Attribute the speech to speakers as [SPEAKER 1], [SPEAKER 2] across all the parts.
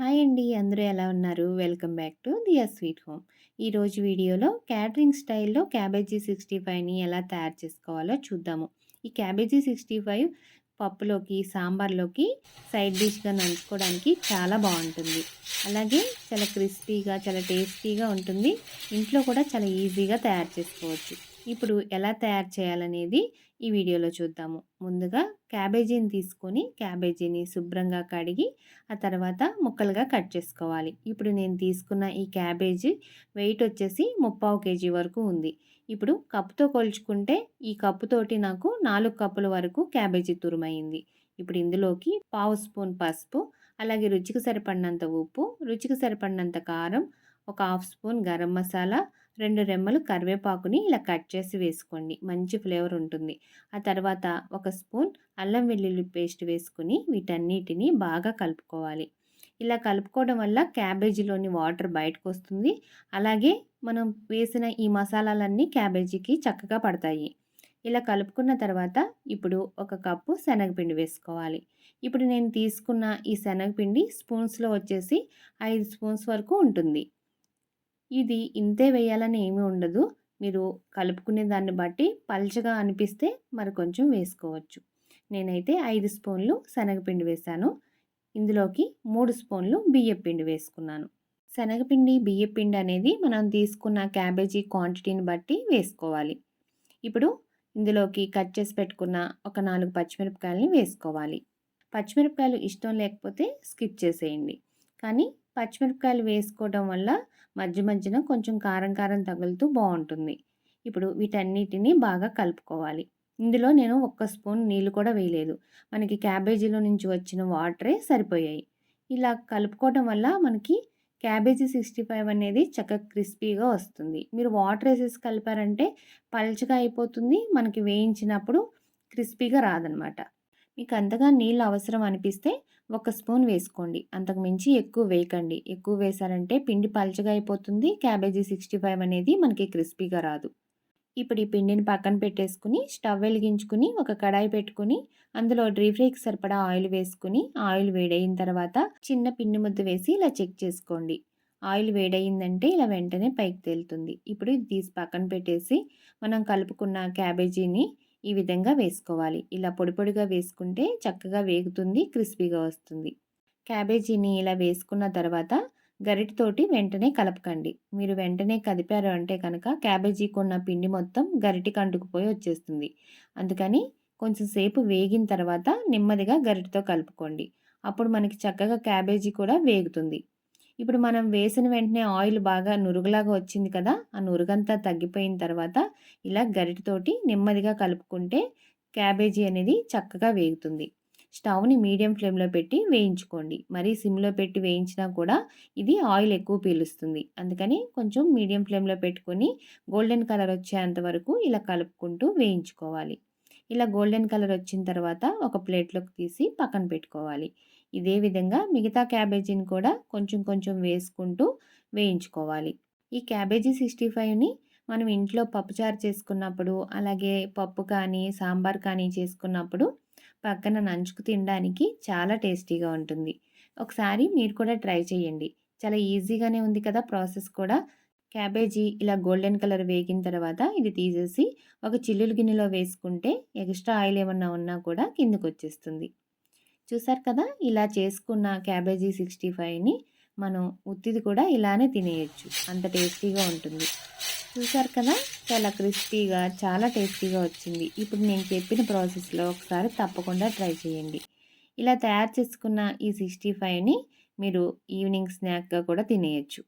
[SPEAKER 1] Hi అండి. అందరూ ఎలా ఉన్నారు? Welcome back to Diya sweet home. ఈరోజు వీడియోలో క్యాటరింగ్ స్టైల్లో క్యాబేజీ సిక్స్టీ ఫైవ్ని ఎలా తయారు చేసుకోవాలో చూద్దాము. ఈ క్యాబేజీ సిక్స్టీ ఫైవ్ పప్పులోకి సాంబార్లోకి సైడ్ డిష్గా నంచుకోవడానికి చాలా బాగుంటుంది. అలాగే చాలా క్రిస్పీగా చాలా టేస్టీగా ఉంటుంది. ఇంట్లో కూడా చాలా ఈజీగా తయారు చేసుకోవచ్చు. ఇప్పుడు ఎలా తయారు చేయాలనేది ఈ వీడియోలో చూద్దాము. ముందుగా క్యాబేజీని తీసుకొని క్యాబేజీని శుభ్రంగా కడిగి ఆ తర్వాత ముక్కలుగా కట్ చేసుకోవాలి. ఇప్పుడు నేను తీసుకున్న ఈ క్యాబేజీ వెయిట్ వచ్చేసి ముప్పావు కేజీ వరకు ఉంది. ఇప్పుడు కప్పుతో కొలుచుకుంటే ఈ కప్పుతోటి నాకు నాలుగు కప్పుల వరకు క్యాబేజీ తురుమైంది. ఇప్పుడు ఇందులోకి పావు స్పూన్ పసుపు అలాగే రుచికి సరిపడినంత ఉప్పు రుచికి సరిపడినంత కారం ఒక హాఫ్ స్పూన్ గరం మసాలా రెండు రెమ్మలు కరివేపాకుని ఇలా కట్ చేసి వేసుకోండి. మంచి ఫ్లేవర్ ఉంటుంది. ఆ తర్వాత ఒక స్పూన్ అల్లం వెల్లుల్లి పేస్ట్ వేసుకుని వీటన్నిటిని బాగా కలుపుకోవాలి. ఇలా కలుపుకోవడం వల్ల క్యాబేజీలోని వాటర్ బయటకు వస్తుంది. అలాగే మనం వేసిన ఈ మసాలాలన్నీ క్యాబేజీకి చక్కగా పడతాయి. ఇలా కలుపుకున్న తర్వాత ఇప్పుడు ఒక కప్పు శనగపిండి వేసుకోవాలి. ఇప్పుడు నేను తీసుకున్న ఈ శనగపిండి స్పూన్స్లో వచ్చేసి ఐదు స్పూన్స్ వరకు ఉంటుంది. ఇది ఇంతే వేయాలని ఏమీ ఉండదు. మీరు కలుపుకునే దాన్ని బట్టి పల్చగా అనిపిస్తే మరి కొంచెం వేసుకోవచ్చు. నేనైతే ఐదు స్పూన్లు శనగపిండి వేశాను ఇందులోకి మూడు స్పూన్లు బియ్యపిండి వేసుకున్నాను. శనగపిండి బియ్యపిండి అనేది మనం తీసుకున్న క్యాబేజీ క్వాంటిటీని బట్టి వేసుకోవాలి. ఇప్పుడు ఇందులోకి కట్ చేసి పెట్టుకున్న ఒక నాలుగు పచ్చిమిరపకాయలని వేసుకోవాలి. పచ్చిమిరపకాయలు ఇష్టం లేకపోతే స్కిప్ చేసేయండి. కానీ పచ్చిమిరపకాయలు వేసుకోవడం వల్ల మధ్య మధ్యన కొంచెం కారం కారం తగులుతూ బాగుంటుంది ఇప్పుడు వీటన్నిటిని బాగా కలుపుకోవాలి. ఇందులో నేను ఒక్క స్పూన్ నీళ్ళు కూడా వేయలేదు. మనకి క్యాబేజీలో నుంచి వచ్చిన వాటరే సరిపోయాయి. ఇలా కలుపుకోవడం వల్ల మనకి క్యాబేజీ సిక్స్టీ ఫైవ్ అనేది చక్కగా క్రిస్పీగా వస్తుంది. మీరు వాటర్ వేసేసి కలిపారంటే పల్చగా అయిపోతుంది. మనకి వేయించినప్పుడు క్రిస్పీగా రాదనమాట. మీకు అంతగా నీళ్ళు అవసరం అనిపిస్తే ఒక స్పూన్ వేసుకోండి. అంతకు మించి ఎక్కువ వేయకండి. ఎక్కువ వేసారంటే పిండి పల్చగా అయిపోతుంది. క్యాబేజీ సిక్స్టీ ఫైవ్ అనేది మనకి క్రిస్పీగా రాదు. ఇప్పుడు ఈ పిండిని పక్కన పెట్టేసుకుని స్టవ్ వెలిగించుకుని ఒక కడాయి పెట్టుకుని అందులో డ్రీ ఫ్రైకి సరిపడా ఆయిల్ వేసుకుని ఆయిల్ వేడైన తర్వాత చిన్న పిండి ముద్ద వేసి ఇలా చెక్ చేసుకోండి. ఆయిల్ వేడయిందంటే ఇలా వెంటనే పైకి తేలుతుంది. ఇప్పుడు ఇది తీసి పక్కన పెట్టేసి మనం కలుపుకున్న క్యాబేజీని ఈ విధంగా వేసుకోవాలి. ఇలా పొడి పొడిగా వేసుకుంటే చక్కగా వేగుతుంది క్రిస్పీగా వస్తుంది. క్యాబేజీని ఇలా వేసుకున్న తర్వాత గరిటితోటి వెంటనే కలపకండి. మీరు వెంటనే కదిపారు అంటే కనుక క్యాబేజీకి ఉన్న పిండి మొత్తం గరిటికి అంటుకుపోయి వచ్చేస్తుంది. అందుకని కొంచెం సేపు వేగిన తర్వాత నెమ్మదిగా గరిటితో కలుపుకోండి. అప్పుడు మనకి చక్కగా క్యాబేజీ కూడా వేగుతుంది. ఇప్పుడు మనం వేసిన వెంటనే ఆయిల్ బాగా నురుగులాగా వచ్చింది కదా ఆ నురుగంతా తగ్గిపోయిన తర్వాత ఇలా గరిటతోటి నెమ్మదిగా కలుపుకుంటే క్యాబేజీ అనేది చక్కగా వేగుతుంది. స్టవ్ని మీడియం ఫ్లేమ్లో పెట్టి వేయించుకోండి. మరీ సిమ్లో పెట్టి వేయించినా కూడా ఇది ఆయిల్ ఎక్కువ పీలుస్తుంది. అందుకని కొంచెం మీడియం ఫ్లేమ్లో పెట్టుకొని గోల్డెన్ కలర్ వచ్చేంత వరకు ఇలా కలుపుకుంటూ వేయించుకోవాలి. ఇలా గోల్డెన్ కలర్ వచ్చిన తర్వాత ఒక ప్లేట్లోకి తీసి పక్కన పెట్టుకోవాలి. ఇదే విధంగా మిగతా క్యాబేజీని కూడా కొంచెం కొంచెం వేసుకుంటూ వేయించుకోవాలి. ఈ క్యాబేజీ సిక్స్టీ ఫైవ్ని మనం ఇంట్లో పప్పుచారు చేసుకున్నప్పుడు అలాగే పప్పు కానీ సాంబార్ కానీ చేసుకున్నప్పుడు పక్కన నంచుకు తినడానికి చాలా టేస్టీగా ఉంటుంది. ఒకసారి మీరు కూడా ట్రై చేయండి. చాలా ఈజీగానే ఉంది కదా ప్రాసెస్ కూడా. క్యాబేజీ ఇలా గోల్డెన్ కలర్ వేగిన తర్వాత ఇది తీసేసి ఒక చిల్లులు గిన్నెలో వేసుకుంటే ఎక్స్ట్రా ఆయిల్ ఏమన్నా ఉన్నా కూడా కిందకు వచ్చేస్తుంది చూసారు కదా? ఇలా చేసుకున్న క్యాబేజీ సిక్స్టీ ఫైవ్ని మనం ఉత్తిది కూడా ఇలానే తినేయచ్చు. అంత టేస్టీగా ఉంటుంది. చూసారు కదా? చాలా క్రిస్పీగా చాలా టేస్టీగా వచ్చింది. ఇప్పుడు నేను చెప్పిన ప్రాసెస్లో ఒకసారి తప్పకుండా ట్రై చేయండి. ఇలా తయారు చేసుకున్న ఈ సిక్స్టీ ఫైవ్ని మీరు ఈవినింగ్ స్నాక్గా కూడా తినేయచ్చు.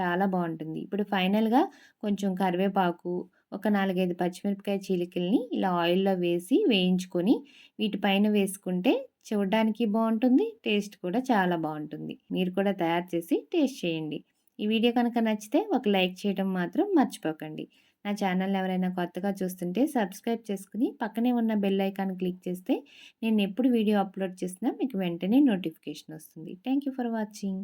[SPEAKER 1] చాలా బాగుంటుంది. ఇప్పుడు ఫైనల్గా కొంచెం కరివేపాకు ఒక నాలుగైదు పచ్చిమిరపకాయ చీలికల్ని ఇలా ఆయిల్లో వేసి వేయించుకొని వీటిపైన వేసుకుంటే చూడడానికి బాగుంటుంది టేస్ట్ కూడా చాలా బాగుంటుంది మీరు కూడా తయారు చేసి టేస్ట్ చేయండి. ఈ వీడియో కనుక నచ్చితే ఒక లైక్ చేయడం మాత్రం మర్చిపోకండి. నా ఛానల్ ఎవరైనా కొత్తగా చూస్తుంటే సబ్స్క్రైబ్ చేసుకుని పక్కనే ఉన్న బెల్ ఐకాన్ క్లిక్ చేస్తే నేను ఎప్పుడు వీడియో అప్లోడ్ చేసినా మీకు వెంటనే నోటిఫికేషన్ వస్తుంది. Thank for watching.